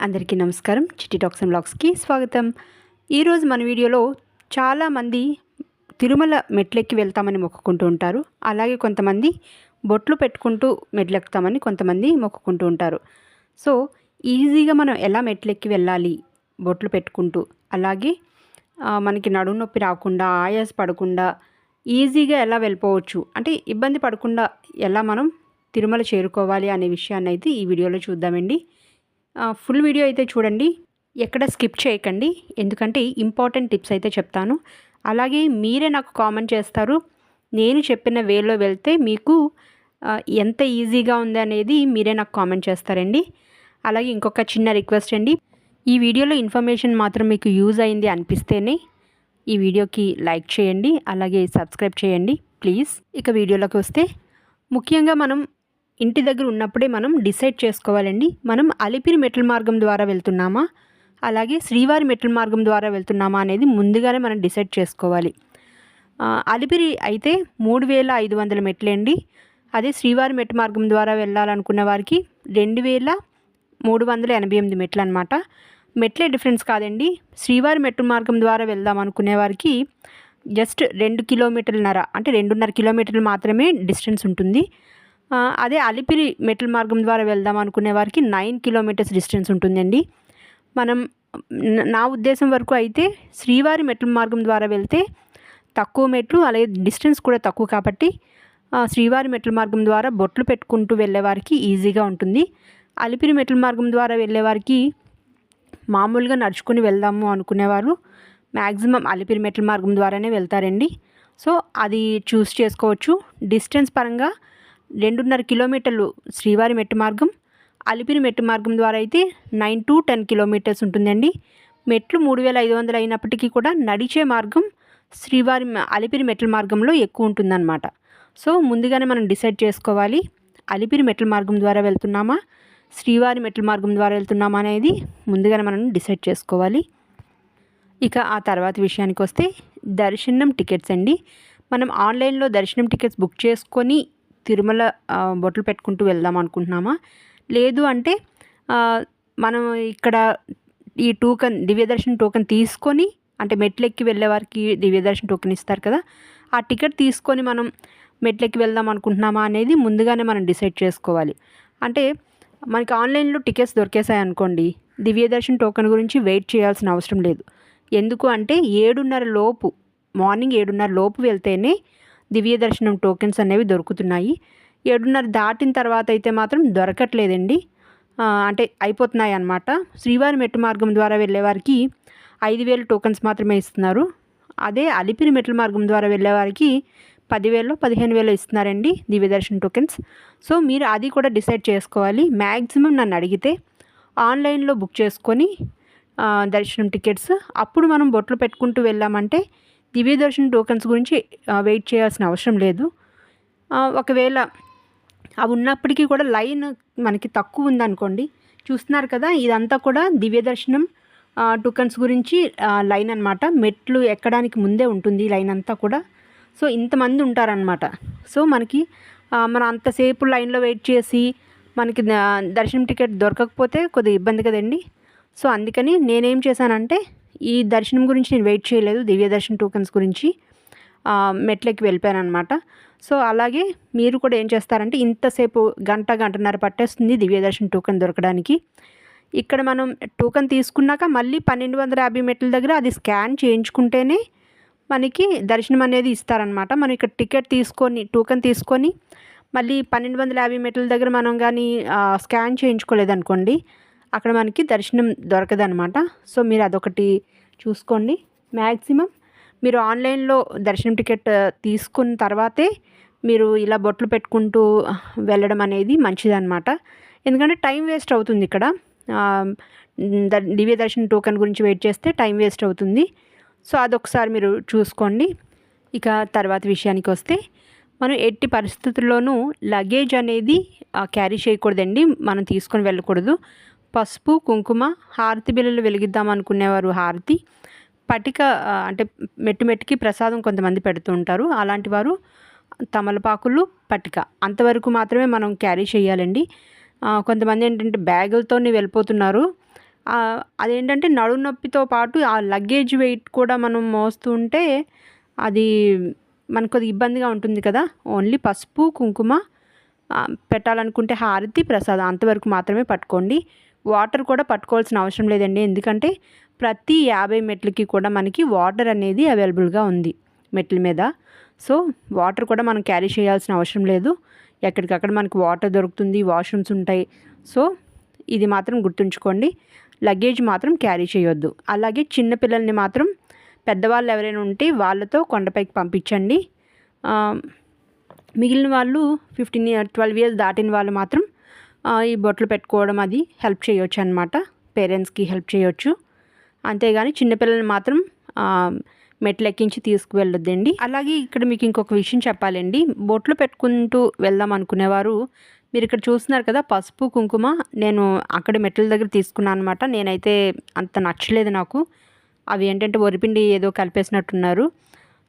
అందరికీ నమస్కారం. చిట్టి టాక్స్ అండ్ బ్లాగ్స్కి స్వాగతం. ఈరోజు మన వీడియోలో చాలామంది తిరుమల మెట్లెక్కి వెళ్తామని మొక్కుకుంటూ ఉంటారు. అలాగే కొంతమంది బొట్లు పెట్టుకుంటూ మెట్లెక్కుతామని కొంతమంది మొక్కుకుంటూ ఉంటారు. సో ఈజీగా మనం ఎలా మెట్లెక్కి వెళ్ళాలి బొట్లు పెట్టుకుంటూ? అలాగే మనకి నడుము నొప్పి రాకుండా ఆయాస పడకుండా ఈజీగా ఎలా వెళ్ళిపోవచ్చు? అంటే ఇబ్బంది పడకుండా ఎలా మనం తిరుమల చేరుకోవాలి అనే విషయాన్ని అయితే ఈ వీడియోలో చూద్దామండి. ఫుల్ వీడియో అయితే చూడండి. ఎక్కడ స్కిప్ చేయకండి. ఎందుకంటే ఇంపార్టెంట్ టిప్స్ అయితే చెప్తాను. అలాగే మీరే నాకు కామెంట్ చేస్తారు. నేను చెప్పిన వేలో వెళ్తే మీకు ఎంత ఈజీగా ఉంది అనేది మీరే నాకు కామెంట్ చేస్తారండి. అలాగే ఇంకొక చిన్న రిక్వెస్ట్ అండి. ఈ వీడియోలో ఇన్ఫర్మేషన్ మాత్రం మీకు యూజ్ అయింది అనిపిస్తేనే ఈ వీడియోకి లైక్ చేయండి. అలాగే సబ్స్క్రైబ్ చేయండి ప్లీజ్ ఇక వీడియోలోకి వస్తే ముఖ్యంగా మనం ఇంటి దగ్గర ఉన్నప్పుడే మనం డిసైడ్ చేసుకోవాలండి. మనం అలిపిరి మెట్ల మార్గం ద్వారా వెళ్తున్నామా? అలాగే శ్రీవారి మెట్ల మార్గం ద్వారా వెళ్తున్నామా అనేది ముందుగానే మనం డిసైడ్ చేసుకోవాలి. అలిపిరి అయితే మూడు వేల ఐదు వందల మెట్లండి అదే శ్రీవారి మెట్ల మార్గం ద్వారా వెళ్ళాలనుకున్న వారికి రెండు వేల మూడు వందల ఎనభై ఎనిమిది మెట్లు అనమాట మెట్లే డిఫరెన్స్ కాదండి. శ్రీవారి మెట్ల మార్గం ద్వారా వెళ్దాం అనుకునే వారికి జస్ట్ రెండు కిలోమీటర్లన్నర అంటే రెండున్నర కిలోమీటర్లు మాత్రమే డిస్టెన్స్ ఉంటుంది. అదే అలిపిరి మెట్ల మార్గం ద్వారా వెళ్దాం అనుకునే వారికి నైన్ కిలోమీటర్స్ డిస్టెన్స్ ఉంటుందండి. మనం నా ఉద్దేశం వరకు అయితే శ్రీవారి మెట్ల మార్గం ద్వారా వెళ్తే తక్కువ మెట్లు అలాగే డిస్టెన్స్ కూడా తక్కువ కాబట్టి శ్రీవారి మెట్ల మార్గం ద్వారా బొట్లు పెట్టుకుంటూ వెళ్ళేవారికి ఈజీగా ఉంటుంది. అలిపిరి మెట్ల మార్గం ద్వారా వెళ్ళేవారికి మామూలుగా నడుచుకుని వెళ్దాము అనుకునేవారు మ్యాక్సిమం అలిపిరి మెట్ల మార్గం ద్వారానే వెళ్తారండి. సో అది చూస్ చేసుకోవచ్చు. డిస్టెన్స్ పరంగా రెండున్నర కిలోమీటర్లు శ్రీవారి మెట్టు మార్గం అలిపిరి మెట్టు మార్గం ద్వారా అయితే నైన్ టు టెన్ కిలోమీటర్స్ ఉంటుందండి. మెట్లు మూడు వేల ఐదు వందలు అయినప్పటికీ కూడా నడిచే మార్గం శ్రీవారి అలిపిరి మెట్ల మార్గంలో ఎక్కువ ఉంటుందన్నమాట. సో ముందుగానే మనం డిసైడ్ చేసుకోవాలి అలిపిరి మెట్ల మార్గం ద్వారా వెళ్తున్నామా శ్రీవారి మెట్ల మార్గం ద్వారా వెళ్తున్నామా అనేది ముందుగానే మనం డిసైడ్ చేసుకోవాలి. ఇక ఆ తర్వాత విషయానికి వస్తే దర్శనం టికెట్స్ అండి. మనం ఆన్లైన్లో దర్శనం టికెట్స్ బుక్ చేసుకొని తిరుమల బొట్లు పెట్టుకుంటూ వెళ్దాం అనుకుంటున్నామా? లేదు అంటే మనం ఇక్కడ ఈ టోకన్ దివ్యదర్శన్ టోకెన్ తీసుకొని అంటే మెట్లెక్కి వెళ్ళే వారికి దివ్యదర్శన్ టోకెన్ ఇస్తారు కదా ఆ టికెట్ తీసుకొని మనం మెట్లెక్కి వెళ్దాం అనుకుంటున్నామా అనేది ముందుగానే మనం డిసైడ్ చేసుకోవాలి. అంటే మనకి ఆన్లైన్లో టికెట్స్ దొరికేసాయి అనుకోండి దివ్యదర్శన్ టోకెన్ గురించి వెయిట్ చేయాల్సిన అవసరం లేదు. ఎందుకు అంటే ఏడున్నర లోపు మార్నింగ్ ఏడున్నర లోపు వెళ్తేనే దివ్య దర్శనం టోకెన్స్ అనేవి దొరుకుతున్నాయి. ఏడున్నర దాటిన తర్వాత అయితే మాత్రం దొరకట్లేదండి. అంటే అయిపోతున్నాయి అన్నమాట. శ్రీవారి మెట్టు మార్గం ద్వారా వెళ్ళేవారికి ఐదు వేలు టోకెన్స్ మాత్రమే ఇస్తున్నారు. అదే అలిపిరి మెట్ల మార్గం ద్వారా వెళ్ళేవారికి పదివేలు పదిహేను వేలు ఇస్తున్నారండి దివ్య దర్శన్ టోకెన్స్. సో మీరు అది కూడా డిసైడ్ చేసుకోవాలి. మ్యాక్సిమం నన్ను అడిగితే ఆన్లైన్లో బుక్ చేసుకొని దర్శనం టికెట్స్. అప్పుడు మనం బొట్లు పెట్టుకుంటూ వెళ్ళామంటే దివ్య టోకన్స్ టోకెన్స్ గురించి వెయిట్ చేయాల్సిన అవసరం లేదు. ఒకవేళ అవి ఉన్నప్పటికీ కూడా లైన్ మనకి తక్కువ ఉందనుకోండి చూస్తున్నారు కదా ఇదంతా కూడా దివ్య దర్శనం టోకెన్స్ గురించి లైన్ అనమాట మెట్లు ఎక్కడానికి ముందే ఉంటుంది లైన్ అంతా కూడా. సో ఇంతమంది ఉంటారనమాట సో మనకి మనం అంతసేపు లైన్లో వెయిట్ చేసి మనకి దర్శనం టికెట్ దొరకకపోతే కొద్దిగా ఇబ్బంది కదండి. సో అందుకని నేనేం చేశానంటే ఈ దర్శనం గురించి నేను వెయిట్ చేయలేదు దివ్య దర్శనం టోకెన్స్ గురించి మెట్లకి వెళ్ళిపోయాను అనమాట సో అలాగే మీరు కూడా ఏం చేస్తారంటే ఇంతసేపు గంట గంటన్నర పట్టేస్తుంది దివ్య దర్శనం టోకెన్ దొరకడానికి. ఇక్కడ మనం టోకెన్ తీసుకున్నాక మళ్ళీ పన్నెండు వందల యాభై మెట్ల దగ్గర అది స్కాన్ చేయించుకుంటేనే మనకి దర్శనం అనేది ఇస్తారనమాట మనం ఇక్కడ టికెట్ తీసుకొని టోకెన్ తీసుకొని మళ్ళీ పన్నెండు వందల యాభై మెట్ల దగ్గర మనం కానీ స్కాన్ చేయించుకోలేదనుకోండి అక్కడ మనకి దర్శనం దొరకదనమాట సో మీరు అదొకటి చూసుకోండి. మ్యాక్సిమం మీరు ఆన్లైన్లో దర్శనం టికెట్ తీసుకున్న తర్వాతే మీరు ఇలా బొట్లు పెట్టుకుంటూ వెళ్ళడం అనేది మంచిదన్నమాట. ఎందుకంటే టైం వేస్ట్ అవుతుంది ఇక్కడ. దివ్య దర్శన్ టోకెన్ గురించి వెయిట్ చేస్తే టైం వేస్ట్ అవుతుంది. సో అదొకసారి మీరు చూసుకోండి. ఇక తర్వాత విషయానికి వస్తే మనం ఎట్టి పరిస్థితుల్లోనూ లగేజ్ అనేది క్యారీ చేయకూడదండి. మనం తీసుకొని వెళ్ళకూడదు. పసుపు కుంకుమ హారతి బిళ్ళలు వెలిగిద్దాం అనుకునేవారు. హారతి పటిక అంటే మెట్టు మెట్టుకి ప్రసాదం కొంతమంది పెడుతూ ఉంటారు. అలాంటి వారు తమలపాకులు పటిక. అంతవరకు మాత్రమే మనం క్యారీ చేయాలండి. కొంతమంది ఏంటంటే బ్యాగులతోనే వెళ్ళిపోతున్నారు. అదేంటంటే నడుము నొప్పితో పాటు ఆ లగేజ్ వెయిట్ కూడా మనం మోస్తూ ఉంటే అది మనకు కొద్దిగా ఇబ్బందిగా ఉంటుంది కదా. ఓన్లీ పసుపు కుంకుమ పెట్టాలనుకుంటే హారతి ప్రసాదం అంతవరకు మాత్రమే పట్టుకోండి. వాటర్ కూడా పట్టుకోవాల్సిన అవసరం లేదండి. ఎందుకంటే ప్రతి యాభై మెట్లకి కూడా మనకి వాటర్ అనేది అవైలబుల్గా ఉంది మెట్ల మీద. సో వాటర్ కూడా మనం క్యారీ చేయాల్సిన అవసరం లేదు. ఎక్కడికక్కడ మనకి వాటర్ దొరుకుతుంది వాష్రూమ్స్ ఉంటాయి. సో ఇది మాత్రం గుర్తుంచుకోండి. లగేజ్ మాత్రం క్యారీ చేయొద్దు. అలాగే చిన్నపిల్లల్ని మాత్రం పెద్దవాళ్ళు ఎవరైనా ఉంటే వాళ్ళతో కొండపైకి పంపించండి. మిగిలిన వాళ్ళు ఫిఫ్టీన్ ఇయర్ ట్వెల్వ్ ఇయర్స్ దాటిన వాళ్ళు మాత్రం ఈ బొట్లు పెట్టుకోవడం అది హెల్ప్ చేయొచ్చు అనమాట పేరెంట్స్కి హెల్ప్ చేయొచ్చు. అంతేగాని చిన్నపిల్లల్ని మాత్రం మెట్లు ఎక్కించి తీసుకువెళ్ళొద్దండి. అలాగే ఇక్కడ మీకు ఇంకొక విషయం చెప్పాలండి. బొట్లు పెట్టుకుంటూ వెళ్దాం అనుకునేవారు మీరు ఇక్కడ చూస్తున్నారు కదా పసుపు కుంకుమ నేను అక్కడ మెట్ల దగ్గర తీసుకున్నాను అనమాట నేనైతే అంత నచ్చలేదు నాకు. అవి ఏంటంటే వరిపిండి ఏదో కలిపేసినట్టున్నారు.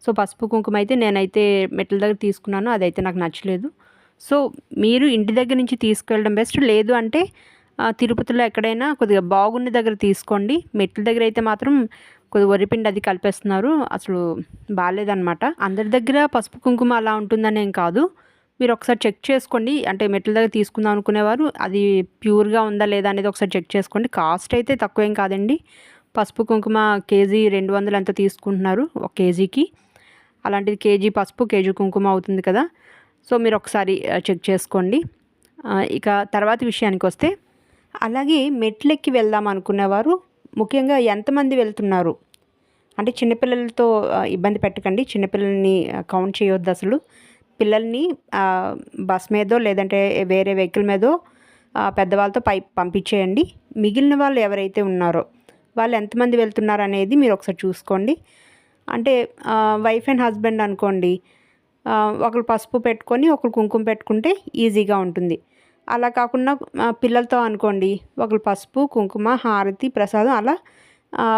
సో పసుపు కుంకుమ అయితే నేనైతే మెట్ల దగ్గర తీసుకున్నాను అదైతే నాకు నచ్చలేదు. సో మీరు ఇంటి దగ్గర నుంచి తీసుకెళ్ళడం బెస్ట్ లేదు అంటే తిరుపతిలో ఎక్కడైనా కొద్దిగా బాగున్న దగ్గర తీసుకోండి. మెట్ల దగ్గర అయితే మాత్రం కొద్దిగా వరిపిండి అది కలిపేస్తున్నారు. అసలు బాగాలేదనమాట అందరి దగ్గర పసుపు కుంకుమ అలా ఉంటుందని ఏం కాదు. మీరు ఒకసారి చెక్ చేసుకోండి. అంటే మెట్ల దగ్గర తీసుకుందాం అనుకునేవారు అది ప్యూర్గా ఉందా లేదా అనేది ఒకసారి చెక్ చేసుకోండి. కాస్ట్ అయితే తక్కువేం కాదండి. పసుపు కుంకుమ కేజీ రెండు వందలు ఎంత తీసుకుంటున్నారు ఒక కేజీకి. అలాంటిది కేజీ పసుపు కేజీ కుంకుమ అవుతుంది కదా. సో మీరు ఒకసారి చెక్ చేసుకోండి. ఇక తర్వాత విషయానికి వస్తే అలాగే మెట్లెక్కి వెళ్దాం అనుకునేవారు ముఖ్యంగా ఎంతమంది వెళ్తున్నారు? అంటే చిన్నపిల్లలతో ఇబ్బంది పెట్టకండి. చిన్నపిల్లల్ని కౌంట్ చేయొద్దు అసలు. పిల్లల్ని బస్ మీదో లేదంటే వేరే వెహికల్ మీదో పెద్దవాళ్ళతో పై పంపించేయండి. మిగిలిన వాళ్ళు ఎవరైతే ఉన్నారో వాళ్ళు ఎంతమంది వెళ్తున్నారు అనేది మీరు ఒకసారి చూసుకోండి. అంటే వైఫ్ అండ్ హస్బెండ్ అనుకోండి ఒకరు పసుపు పెట్టుకొని ఒకరు కుంకుమ పెట్టుకుంటే ఈజీగా ఉంటుంది. అలా కాకుండా పిల్లలతో అనుకోండి ఒకరు పసుపు కుంకుమ హారతి ప్రసాదం అలా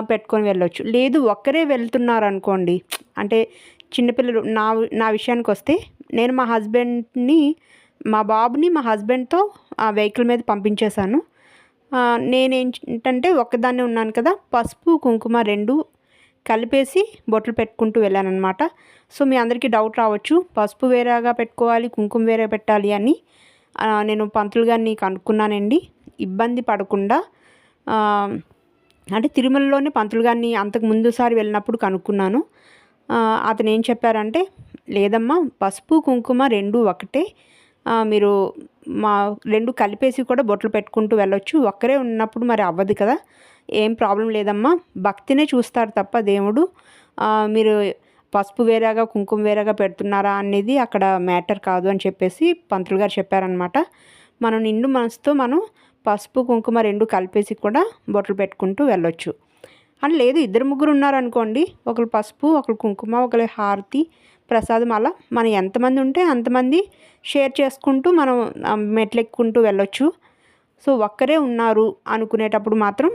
పెట్టుకొని వెళ్ళొచ్చు. లేదు ఒక్కరే వెళ్తున్నారు అనుకోండి అంటే చిన్నపిల్లలు నా నా విషయానికి వస్తే నేను మా హస్బెండ్ని మా బాబుని మా హస్బెండ్తో ఆ వెహికల్ మీద పంపించేశాను. నేనేంటంటే ఒక్కదాన్నే ఉన్నాను కదా పసుపు కుంకుమ రెండు కలిపేసి బొట్లు పెట్టుకుంటూ వెళ్ళానమాట సో మీ అందరికీ డౌట్ రావచ్చు. పసుపు వేరేగా పెట్టుకోవాలి కుంకుమ వేరే పెట్టాలి అని. నేను పంతులు గారిని కనుక్కున్నానండి ఇబ్బంది పడకుండా అంటే తిరుమలలోనే పంతులు గారిని అంతకు ముందుసారి వెళ్ళినప్పుడు కనుక్కున్నాను. అతను ఏం చెప్పారంటే లేదమ్మా పసుపు కుంకుమ రెండు ఒకటే. మీరు మా రెండు కలిపేసి కూడా బొట్లు పెట్టుకుంటూ వెళ్ళొచ్చు. ఒక్కరే ఉన్నప్పుడు మరి అవ్వదు కదా. ఏం ప్రాబ్లం లేదమ్మా. భక్తినే చూస్తారు తప్ప దేవుడు. మీరు పసుపు వేరేగా కుంకుమ వేరేగా పెడుతున్నారా అనేది అక్కడ మ్యాటర్ కాదు అని చెప్పేసి పంతులు గారు చెప్పారనమాట మనం నిండు మనసుతో మనం పసుపు కుంకుమ రెండు కలిపేసి కూడా బొట్టలు పెట్టుకుంటూ వెళ్ళొచ్చు. అని లేదు ఇద్దరు ముగ్గురు ఉన్నారనుకోండి. ఒకరు పసుపు ఒకరు కుంకుమ ఒకరు హారతి ప్రసాదం అలా మనం ఎంతమంది ఉంటే అంతమంది షేర్ చేసుకుంటూ మనం మెట్లెక్కుంటూ వెళ్ళొచ్చు. సో ఒక్కరే ఉన్నారు అనుకునేటప్పుడు మాత్రం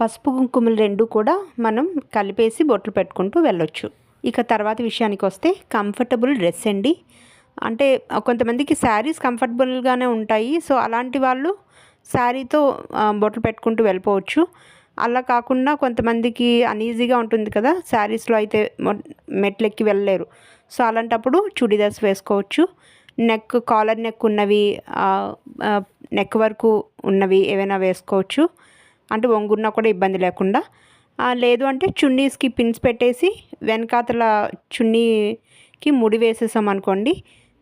పసుపు కుంకుమలు రెండు కూడా మనం కలిపేసి బొట్లు పెట్టుకుంటూ వెళ్ళొచ్చు. ఇక తర్వాత విషయానికి వస్తే కంఫర్టబుల్ డ్రెస్ అండి. అంటే కొంతమందికి శారీస్ కంఫర్టబుల్గానే ఉంటాయి. సో అలాంటి వాళ్ళు శారీతో బొట్లు పెట్టుకుంటూ వెళ్ళిపోవచ్చు. అలా కాకుండా కొంతమందికి అన్ఈజీగా ఉంటుంది కదా శారీస్లో అయితే మెట్లెక్కి వెళ్ళలేరు. సో అలాంటప్పుడు చుడిదార్స్ వేసుకోవచ్చు. నెక్ కాలర్ నెక్ ఉన్నవి నెక్ వరకు ఉన్నవి ఏవైనా వేసుకోవచ్చు. అంటే వంగున్నా కూడా ఇబ్బంది లేకుండా లేదు అంటే చున్నీస్కి పిన్స్ పెట్టేసి వెనకాతల చున్నీకి ముడి వేసేసాం అనుకోండి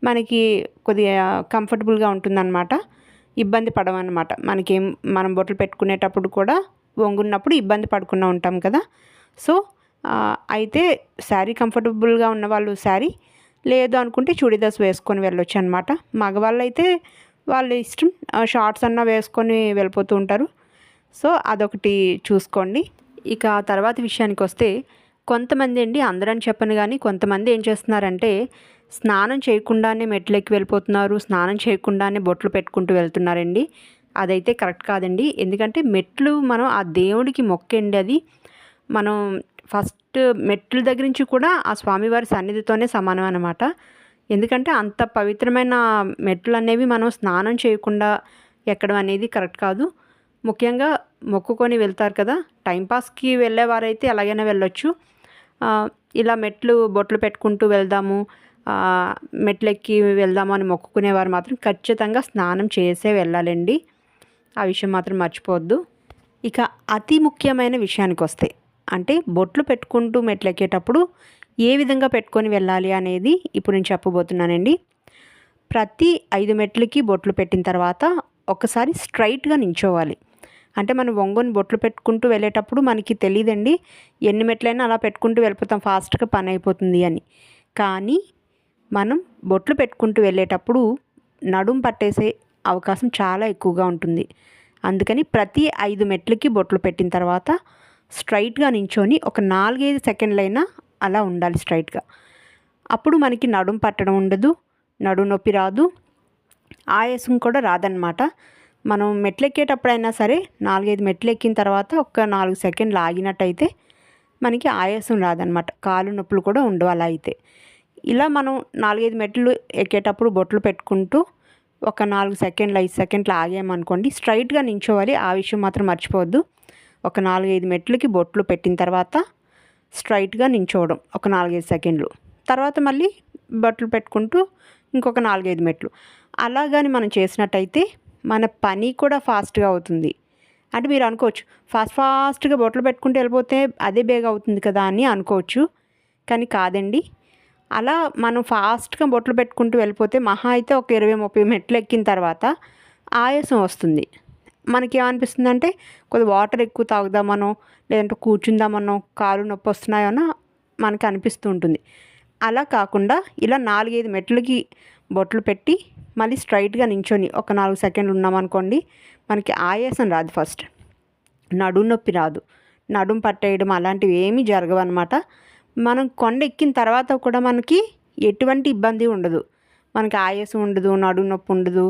మనకి కొద్దిగా కంఫర్టబుల్గా ఉంటుందన్నమాట. ఇబ్బంది పడమన్నమాట. మనకి మనం బొట్లు పెట్టుకునేటప్పుడు కూడా వంగున్నప్పుడు ఇబ్బంది పడకుండా ఉంటాం కదా. సో అయితే శారీ కంఫర్టబుల్గా ఉన్నవాళ్ళు శారీ లేదు అనుకుంటే చూడీదాస్ వేసుకొని వెళ్ళొచ్చు అనమాట మగవాళ్ళు అయితే వాళ్ళ ఇష్టం షార్ట్స్ అన్నా వేసుకొని వెళ్ళిపోతూ ఉంటారు. సో అదొకటి చూసుకోండి. ఇక తర్వాత విషయానికి వస్తే కొంతమంది అండి అందరని చెప్పను కానీ కొంతమంది ఏం చేస్తున్నారంటే స్నానం చేయకుండానే మెట్లెక్కి వెళ్ళిపోతున్నారు స్నానం చేయకుండానే బొట్లు పెట్టుకుంటూ వెళ్తున్నారండి. అదైతే కరెక్ట్ కాదండి. ఎందుకంటే మెట్లు మనం ఆ దేవుడికి మొక్కండి అది. మనం ఫస్ట్ మెట్ల దగ్గర నుంచి కూడా ఆ స్వామివారి సన్నిధితోనే సమానం అనమాట ఎందుకంటే అంత పవిత్రమైన మెట్లు అనేవి మనం స్నానం చేయకుండా ఎక్కడం అనేది కరెక్ట్ కాదు. ముఖ్యంగా మొక్కుకొని వెళ్తారు కదా టైంపాస్కి వెళ్ళేవారైతే ఎలాగైనా వెళ్ళొచ్చు. ఇలా మెట్లు బొట్లు పెట్టుకుంటూ వెళ్దాము మెట్లెక్కి వెళ్దాము అని మొక్కుకునేవారు మాత్రం ఖచ్చితంగా స్నానం చేసే వెళ్ళాలండి. ఆ విషయం మాత్రం మర్చిపోవద్దు. ఇక అతి ముఖ్యమైన విషయానికి వస్తే అంటే బొట్లు పెట్టుకుంటూ మెట్లెక్కేటప్పుడు ఏ విధంగా పెట్టుకొని వెళ్ళాలి అనేది ఇప్పుడు నేను చెప్పబోతున్నానండి. ప్రతి ఐదు మెట్లకి బొట్లు పెట్టిన తర్వాత ఒకసారి స్ట్రైట్గా నించోవాలి. అంటే మనం ఒంగోని బొట్లు పెట్టుకుంటూ వెళ్ళేటప్పుడు మనకి తెలియదండి ఎన్ని మెట్లైనా అలా పెట్టుకుంటూ వెళ్ళిపోతాం ఫాస్ట్గా పని అయిపోతుంది అని. కానీ మనం బొట్లు పెట్టుకుంటూ వెళ్ళేటప్పుడు నడుం పట్టేసే అవకాశం చాలా ఎక్కువగా ఉంటుంది. అందుకని ప్రతి ఐదు మెట్లకి బొట్లు పెట్టిన తర్వాత స్ట్రైట్గా నించొని ఒక నాలుగైదు సెకండ్లైనా అలా ఉండాలి స్ట్రైట్గా. అప్పుడు మనకి నడుం పట్టడం ఉండదు నడుం నొప్పి రాదు ఆయాసం కూడా రాదనమాట మనం మెట్లు ఎక్కేటప్పుడైనా సరే నాలుగైదు మెట్లు ఎక్కిన తర్వాత ఒక నాలుగు సెకండ్లు ఆగినట్టయితే మనకి ఆయాసం రాదనమాట కాలు నొప్పులు కూడా ఉండవు అలా అయితే. ఇలా మనం నాలుగైదు మెట్లు ఎక్కేటప్పుడు బొట్లు పెట్టుకుంటూ ఒక నాలుగు సెకండ్లు ఐదు సెకండ్లు ఆగామనుకోండి స్ట్రైట్గా నించోవాలి. ఆ విషయం మాత్రం మర్చిపోవద్దు. ఒక నాలుగైదు మెట్లకి బొట్లు పెట్టిన తర్వాత స్ట్రైట్గా నించోవడం ఒక నాలుగైదు సెకండ్లు. తర్వాత మళ్ళీ బొట్లు పెట్టుకుంటూ ఇంకొక నాలుగైదు మెట్లు. అలాగని మనం చేసినట్టయితే మన పని కూడా ఫాస్ట్గా అవుతుంది. అంటే మీరు అనుకోవచ్చు ఫాస్ట్ ఫాస్ట్గా బొట్టలు పెట్టుకుంటూ వెళ్ళిపోతే అదే బేగ అవుతుంది కదా అని అనుకోవచ్చు. కానీ కాదండి. అలా మనం ఫాస్ట్గా బొట్లు పెట్టుకుంటూ వెళ్ళిపోతే మహా అయితే ఒక ఇరవై ముప్పై మెట్లు ఎక్కిన తర్వాత ఆయాసం వస్తుంది. మనకి ఏమనిపిస్తుంది అంటే కొద్ది వాటర్ ఎక్కువ తాగుదామనో లేదంటే కూర్చుందామనో కాలు నొప్పి వస్తున్నాయో మనకి అనిపిస్తూ ఉంటుంది. అలా కాకుండా ఇలా నాలుగైదు మెట్లకి బొట్లు పెట్టి మళ్ళీ స్ట్రైట్గా నించొని ఒక నాలుగు సెకండ్లు ఉన్నామనుకోండి మనకి ఆయాసం రాదు ఫస్ట్. నడుం నొప్పి రాదు. నడుం పట్టేయడం అలాంటివి ఏమీ జరగవు అనమాట మనం కొండ ఎక్కిన తర్వాత కూడా మనకి ఎటువంటి ఇబ్బంది ఉండదు. మనకి ఆయాసం ఉండదు నడుం నొప్పి ఉండదు.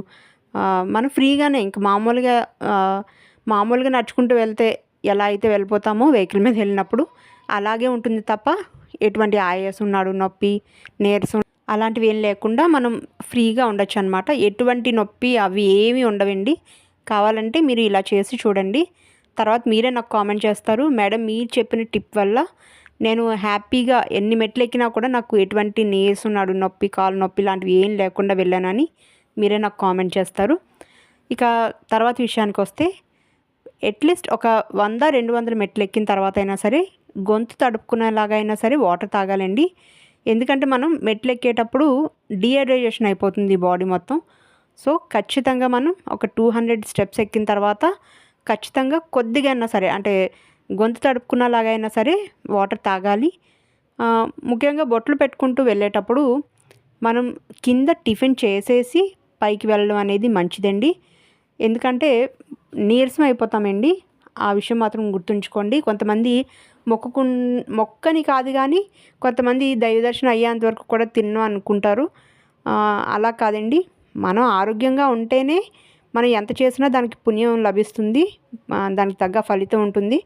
మనం ఫ్రీగానే ఇంక మామూలుగా మామూలుగా నడుచుకుంటూ వెళ్తే ఎలా అయితే వెళ్ళిపోతామో వెహికల్ మీద వెళ్ళినప్పుడు అలాగే ఉంటుంది తప్ప ఎటువంటి ఆయాసం నడుం నొప్పి నీరసం అలాంటివి ఏం లేకుండా మనం ఫ్రీగా ఉండొచ్చు అనమాట ఎటువంటి నొప్పి అవి ఏమీ ఉండవండి. కావాలంటే మీరు ఇలా చేసి చూడండి. తర్వాత మీరే నాకు కామెంట్ చేస్తారు. మేడం మీరు చెప్పిన టిప్ వల్ల నేను హ్యాపీగా ఎన్ని మెట్లు ఎక్కినా కూడా నాకు ఎటువంటి నీరసం నడు నొప్పి కాలు నొప్పి లాంటివి ఏం లేకుండా వెళ్ళానని మీరే నాకు కామెంట్ చేస్తారు. ఇక తర్వాత విషయానికి వస్తే అట్లీస్ట్ ఒక వంద రెండు వందల మెట్లు ఎక్కిన తర్వాత అయినా సరే గొంతు తడుపుకునేలాగా అయినా సరే వాటర్ తాగాలండి. ఎందుకంటే మనం మెట్లు ఎక్కేటప్పుడు డిహైడ్రేషన్ అయిపోతుంది బాడీ మొత్తం. సో ఖచ్చితంగా మనం ఒక టూ హండ్రెడ్ స్టెప్స్ ఎక్కిన తర్వాత ఖచ్చితంగా కొద్దిగా అయినా సరే అంటే గొంతు తడుపుకున్నలాగా అయినా సరే వాటర్ తాగాలి. ముఖ్యంగా బొట్లు పెట్టుకుంటూ వెళ్ళేటప్పుడు మనం కింద టిఫిన్ చేసేసి పైకి వెళ్ళడం అనేది మంచిదండి. ఎందుకంటే నీరసం అయిపోతామండి. ఆ విషయం మాత్రం గుర్తుంచుకోండి. కొంతమంది మొక్కుకు మొక్కని కాదు కానీ కొంతమంది దైవ దర్శనం అయ్యేంత వరకు కూడా తిన్నాం అనుకుంటారు. అలా కాదండి. మనం ఆరోగ్యంగా ఉంటేనే మనం ఎంత చేసినా దానికి పుణ్యం లభిస్తుంది. దానికి తగ్గ ఫలితం ఉంటుంది.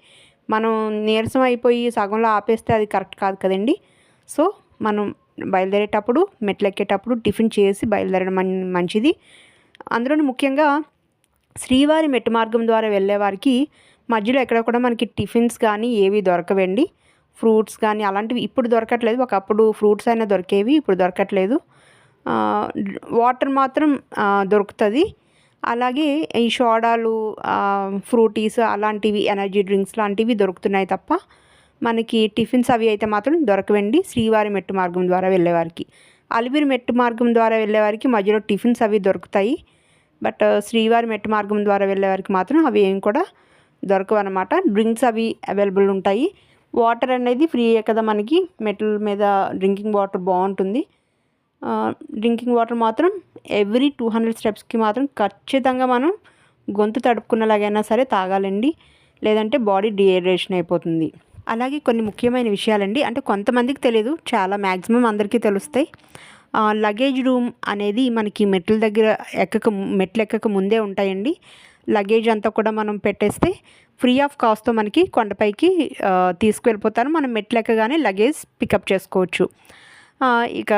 మనం నీరసం అయిపోయి సగంలో ఆపేస్తే అది కరెక్ట్ కాదు కదండి. సో మనం బయలుదేరేటప్పుడు మెట్లు ఎక్కేటప్పుడు టిఫిన్ చేసి బయలుదేరడం మం- మంచిది. అందులోని ముఖ్యంగా శ్రీవారి మెట్టు మార్గం ద్వారా వెళ్ళే వారికి మధ్యలో ఎక్కడ కూడా మనకి టిఫిన్స్ కానీ ఏవి దొరకవండి. ఫ్రూట్స్ కానీ అలాంటివి ఇప్పుడు దొరకట్లేదు. ఒకప్పుడు ఫ్రూట్స్ అయినా దొరికేవి ఇప్పుడు దొరకట్లేదు. వాటర్ మాత్రం దొరుకుతుంది. అలాగే ఈ సోడాలు ఫ్రూటీస్ అలాంటివి ఎనర్జీ డ్రింక్స్ లాంటివి దొరుకుతున్నాయి తప్ప మనకి టిఫిన్స్ అవి అయితే మాత్రం దొరకవండి. శ్రీవారి మెట్టు మార్గం ద్వారా వెళ్ళేవారికి అలిపిరి మెట్టు మార్గం ద్వారా వెళ్ళేవారికి మధ్యలో టిఫిన్స్ అవి దొరుకుతాయి. బట్ శ్రీవారి మెట్టు మార్గం ద్వారా వెళ్ళేవారికి మాత్రం అవి ఏం కూడా దొరకవు అనమాట డ్రింక్స్ అవి అవైలబుల్ ఉంటాయి. వాటర్ అనేది ఫ్రీయే కదా మనకి. మెటల్ మీద డ్రింకింగ్ వాటర్ బాగుంటుంది. డ్రింకింగ్ వాటర్ మాత్రం ఎవ్రీ టూ హండ్రెడ్ స్టెప్స్కి మాత్రం ఖచ్చితంగా మనం గొంతు తడుపుకున్నలాగైనా సరే తాగాలండి. లేదంటే బాడీ డిహైడ్రేషన్ అయిపోతుంది. అలాగే కొన్ని ముఖ్యమైన విషయాలండి. అంటే కొంతమందికి తెలియదు చాలా మ్యాక్సిమం అందరికీ తెలుస్తాయి. లగేజ్ రూమ్ అనేది మనకి మెట్ల దగ్గర ఎక్కక మెట్లు ఎక్కక ముందే ఉంటాయండి. లగేజ్ అంతా కూడా మనం పెట్టేస్తే ఫ్రీ ఆఫ్ కాస్ట్తో మనకి కొండపైకి ఆ, తీసుకువెళ్ళిపోతారు. మనం మెట్లెక్కగానే లగేజ్ పికప్ చేసుకోవచ్చు. ఇక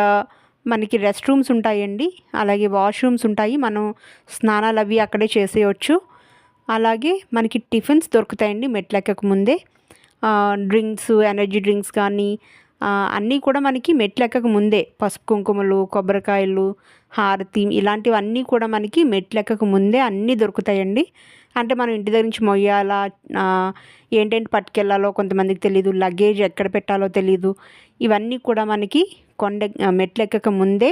మనకి రెస్ట్ రూమ్స్ ఉంటాయండి. అలాగే వాష్రూమ్స్ ఉంటాయి. మనం స్నానాలు అవి అక్కడే చేసేయచ్చు. అలాగే మనకి టిఫిన్స్ దొరుకుతాయండి మెట్లెక్కక ముందే. డ్రింక్స్ ఎనర్జీ డ్రింక్స్ కానీ అన్నీ కూడా మనకి మెట్లెక్కక ముందే. పసుపు కుంకుమలు కొబ్బరికాయలు హారతి ఇలాంటివన్నీ కూడా మనకి మెట్లెక్కక ముందే అన్నీ దొరుకుతాయండి. అంటే మనం ఇంటి దగ్గర నుంచి మొయ్యాలా ఏంటేంటి పట్టుకెళ్ళాలో కొంతమందికి తెలియదు లగేజ్ ఎక్కడ పెట్టాలో తెలియదు ఇవన్నీ కూడా మనకి కొండ మెట్లెక్కక ముందే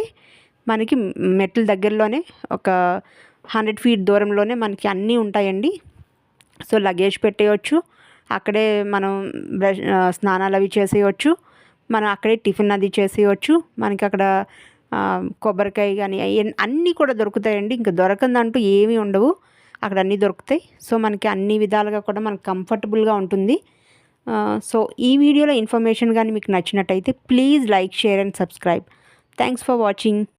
మనకి మెట్ల దగ్గరలోనే ఒక హండ్రెడ్ ఫీట్ దూరంలోనే మనకి అన్నీ ఉంటాయండి. సో లగేజ్ పెట్టేయచ్చు. అక్కడే మనం బ్రష్ స్నానాలు అవి చేసేయచ్చు. మనం అక్కడే టిఫిన్ అది చేసేయచ్చు. మనకి అక్కడ కొబ్బరికాయ కానీ అన్నీ కూడా దొరుకుతాయండి. ఇంకా దొరకందంటూ ఏమీ ఉండవు. అక్కడ అన్నీ దొరుకుతాయి. సో మనకి అన్ని విధాలుగా కూడా మనకు కంఫర్టబుల్గా ఉంటుంది. సో ఈ వీడియోలో ఇన్ఫర్మేషన్ కానీ మీకు నచ్చినట్టయితే please like share and subscribe. Thanks for watching.